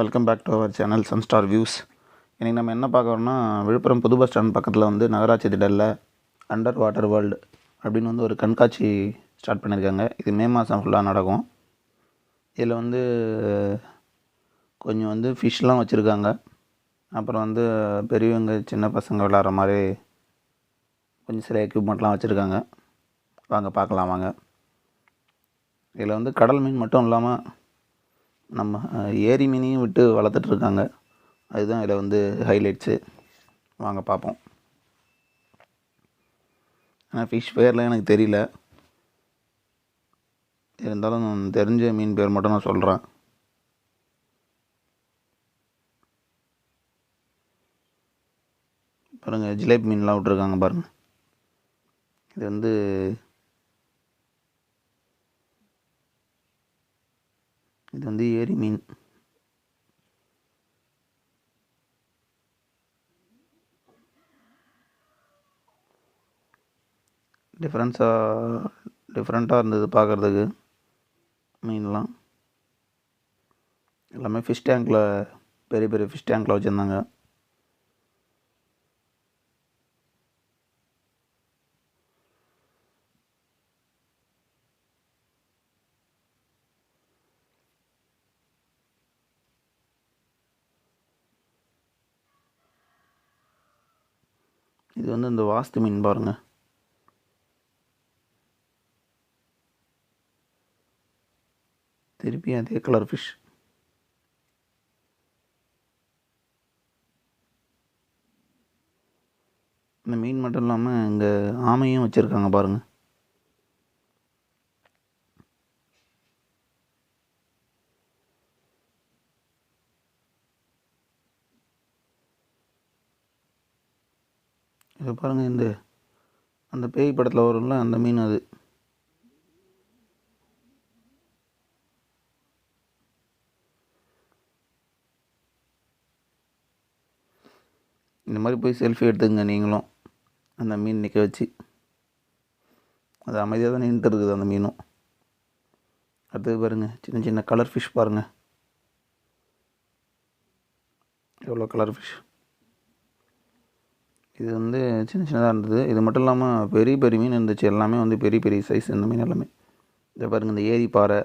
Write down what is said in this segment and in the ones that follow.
Welcome back to our channel Sunstar views இன்றைக்கி நம்ம என்ன பார்க்க விழுப்புரம் புது பஸ் ஸ்டாண்ட் பக்கத்தில் வந்து நகராட்சி திடலில் அண்டர் வாட்டர் வேர்ல்டு அப்படின்னு வந்து ஒரு கண்காட்சி ஸ்டார்ட் பண்ணியிருக்காங்க. இது மே மாதம் ஃபுல்லாக நடக்கும். இதில் வந்து கொஞ்சம் வந்து ஃபிஷ்லாம் வச்சுருக்காங்க. அப்புறம் வந்து பெரியவங்க சின்ன பசங்க விளாட்ற மாதிரி கொஞ்சம் சில எக்யூப்மெண்ட்லாம் வச்சுருக்காங்க. வாங்க பார்க்கலாம் வாங்க. இதில் வந்து கடல் மீன் மட்டும் இல்லாமல் நம்ம ஏரி மீனையும் விட்டு வளர்த்துட்ருக்காங்க. அதுதான் இதில் வந்து ஹைலைட்ஸு வாங்க பார்ப்போம். ஆனால் ஃபிஷ் பேர்லாம் எனக்கு தெரியல. இருந்தாலும் நான் தெரிஞ்ச மீன் பேர் மட்டும் நான் சொல்கிறேன் பாருங்கள் ஜிலேபி மீன்லாம் விட்ருக்காங்க பாருங்கள் இது வந்து இது வந்து ஏரி மீன் டிஃப்ரென்ஸாக டிஃப்ரெண்ட்டாக இருந்தது பார்க்குறதுக்கு மீன்லாம். எல்லாமே ஃபிஷ் டேங்க்கில் பெரிய பெரிய ஃபிஷ் டேங்க்கில் வச்சுருந்தாங்க. இது வந்து இந்த வாஸ்து மீன் பாருங்க. திருப்பி அதே கலர் ஃபிஷ் இந்த மீன் மட்டும் இல்லாமல் இங்கே ஆமையும் வச்சுருக்காங்க பாருங்கள் இது பாருங்கள் இந்த அந்த பேய் படத்தில் வரும்ல அந்த மீன் அது. இந்த மாதிரி போய் செல்ஃபி எடுத்துங்க நீங்களும். அந்த மீன் நிற்க வச்சு. அது அமைதியாக தான் நின்றுட்டு இருக்குது அந்த மீனும். அடுத்தது பாருங்கள் சின்ன சின்ன கலர் ஃபிஷ் பாருங்கள் எவ்வளோ கலர் ஃபிஷ் இது வந்து சின்ன சின்னதாக இருந்தது. இது மட்டும் இல்லாமல் பெரிய பெரிய மீன் இருந்துச்சு. எல்லாமே வந்து பெரிய பெரிய சைஸ் இந்த மீன் எல்லாமே. இதை பாருங்கள் இந்த ஏரி பாறை.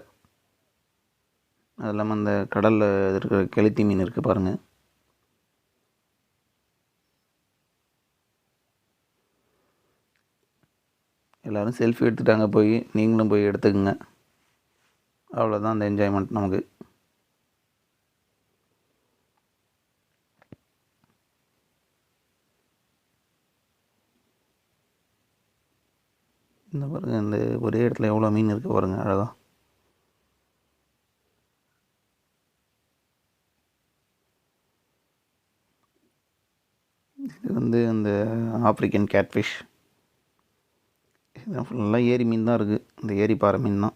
அது இல்லாமல் இந்த கடலில் இருக்கிற கெளுத்தி மீன் இருக்குது பாருங்கள் எல்லோரும் செல்ஃபி எடுத்துட்டாங்க போய். நீங்களும் போய் எடுத்துக்கோங்க. அவ்வளோதான் அந்த என்ஜாய்மெண்ட் நமக்கு. இந்த பாருங்கள் இந்த ஒரே இடத்துல எவ்வளோ மீன் இருக்குது பாருங்கள் அழகாக இது வந்து அந்த ஆப்ரிக்கன் கேட்ஃபிஷ் இது ஃபுல்லாக ஏரி மீன் தான் இருக்குது இந்த ஏரி பாறை மீன் தான்.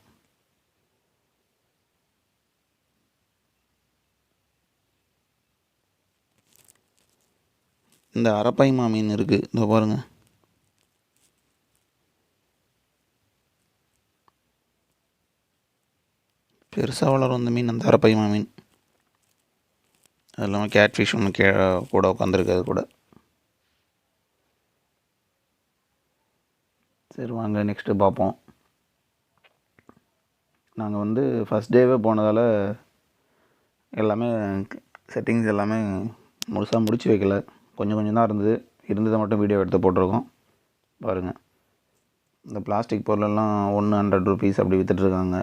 இந்த அரப்பைமா மீன் இருக்குது இந்த பாருங்கள் பெருசாக வளரும் அந்த மீன் அந்த அரப்பைமா மீன். அது இல்லாமல் கேட்ஃபிஷ் ஒன்று கே கூட உட்காந்துருக்கு அது கூட. சரி வாங்க நெக்ஸ்ட்டு பார்ப்போம் நாங்கள் வந்து ஃபஸ்ட் டேவே போனதால் எல்லாமே செட்டிங்ஸ் எல்லாமே முழுசாக முடிச்சு வைக்கல. கொஞ்சம் கொஞ்சம் தான் இருந்தது. இருந்ததை மட்டும் வீடியோ எடுத்து போட்டிருக்கோம். பாருங்கள் இந்த பிளாஸ்டிக் பொருளெல்லாம் ஒன்று ஹண்ட்ரட் ருபீஸ் அப்படி விற்றுட்ருக்காங்க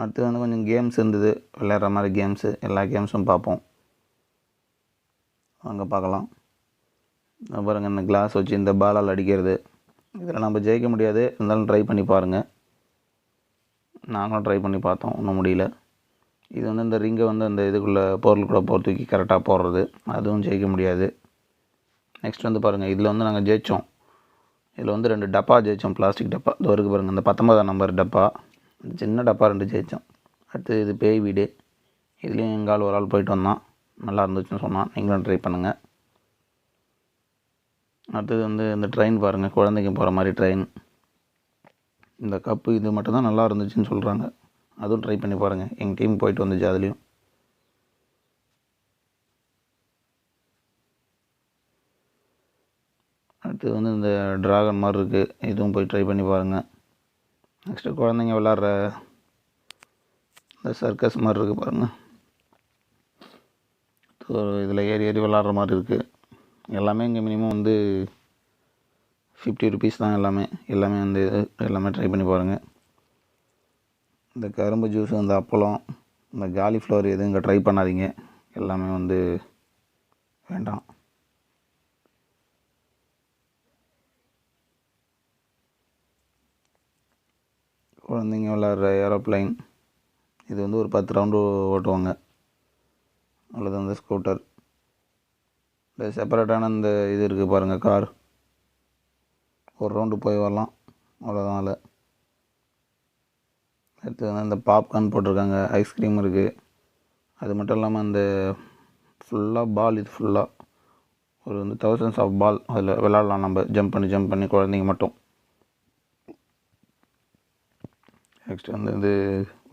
அடுத்து வந்து கொஞ்சம் கேம்ஸ் இருந்தது. விளையாடுற மாதிரி கேம்ஸு எல்லா கேம்ஸும் பார்ப்போம். அங்கே பார்க்கலாம். பாருங்கள் இந்த கிளாஸ் வச்சு இந்த பாலால் அடிக்கிறது. இதில் நம்ம ஜெயிக்க முடியாது. இருந்தாலும் ட்ரை பண்ணி பாருங்கள் நாங்களும் ட்ரை பண்ணி பார்த்தோம். ஒன்றும் முடியல. இது வந்து இந்த ரிங்கை வந்து அந்த இதுக்குள்ளே பொருளுக்குள்ளே போகிற தூக்கி கரெக்டாக போடுறது. அதுவும் ஜெயிக்க முடியாது. நெக்ஸ்ட் வந்து பாருங்கள் இதில் வந்து நாங்கள் ஜெயித்தோம் இதில் வந்து ரெண்டு டப்பா ஜெயித்தோம் பிளாஸ்டிக் டப்பா. இது இருக்குது பாருங்கள் இந்த பத்தொன்பதாம் நம்பர் டப்பா. சின்ன டப்பா ரெண்டு ஜெயித்தோம் அடுத்து இது பேய் வீடு. இதுலேயும் எங்கள் ஆள் ஒரு ஆள் போயிட்டு வந்தான். நல்லா இருந்துச்சுன்னு சொன்னான். நீங்களும் ட்ரை பண்ணுங்கள் அடுத்தது வந்து இந்த ட்ரெயின் பாருங்கள் குழந்தைங்க போகிற மாதிரி ட்ரெயின் இந்த கப்பு இது மட்டும்தான் நல்லா இருந்துச்சுன்னு சொல்கிறாங்க அதுவும் ட்ரை பண்ணி பாருங்கள் எங்கள் டீம் போயிட்டு வந்துச்சு அதுலேயும். அடுத்து வந்து இந்த ட்ராகன் மாதிரி இருக்குது இதுவும் போய் ட்ரை பண்ணி பாருங்கள் நெக்ஸ்ட்டு குழந்தைங்க விளாட்ற இந்த சர்க்கஸ் மாதிரி இருக்குது பாருங்கள் இதில் ஏறி ஏறி விளாட்ற மாதிரி இருக்குது எல்லாமே இங்கே மினிமம் வந்து ஃபிஃப்டி ருபீஸ் தான் எல்லாமே. எல்லாமே வந்து எல்லாமே ட்ரை பண்ணி பாருங்கள் இந்த கரும்பு ஜூஸ் இந்த அப்பளம் இந்த காலிஃப்ளவர் எதுவும் இங்கே ட்ரை பண்ணாதீங்க. எல்லாமே வந்து வேண்டாம். குழந்தைங்க விளாட்ற ஏரோப்ளைன். இது வந்து ஒரு பத்து ரவுண்டு ஓட்டுவாங்க. அவ்வளோதான் இந்த ஸ்கூட்டர் இந்த செப்பரேட்டான இந்த இது இருக்குது பாருங்கள் கார் ஒரு ரவுண்டு போய் வரலாம். அவ்வளோதான் அதில். அடுத்து வந்து இந்த பாப்கார்ன் போட்டிருக்காங்க ஐஸ்கிரீம் இருக்குது அது மட்டும் இல்லாமல் அந்த ஃபுல்லாக பால் இது ஃபுல்லாக ஒரு வந்து தௌசண்ட்ஸ் ஆஃப் பால் அதில் விளாட்லாம் நம்ம. ஜம்ப் பண்ணி ஜம்ப் பண்ணி குழந்தைங்க மட்டும். நெக்ஸ்ட் வந்து இது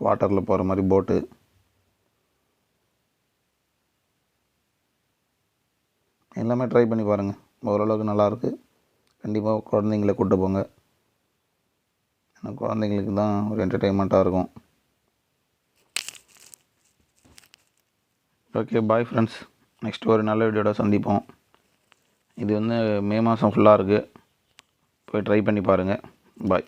வாட்டரில் போகிற மாதிரி போட்டு எல்லாமே ட்ரை பண்ணி பாருங்கள் ஓரளவுக்கு நல்லாயிருக்கு கண்டிப்பாக குழந்தைங்கள கூட்டு போங்க. ஏன்னா குழந்தைங்களுக்கு தான் ஒரு என்டர்டெயின்மெண்ட்டாக இருக்கும். ஓகே பாய் ஃப்ரெண்ட்ஸ் நெக்ஸ்ட் ஒரு நல்ல வீடியோட சந்திப்போம். இது வந்து மே மாதம் ஃபுல்லாக இருக்குது போய் ட்ரை பண்ணி பாருங்கள் பாய்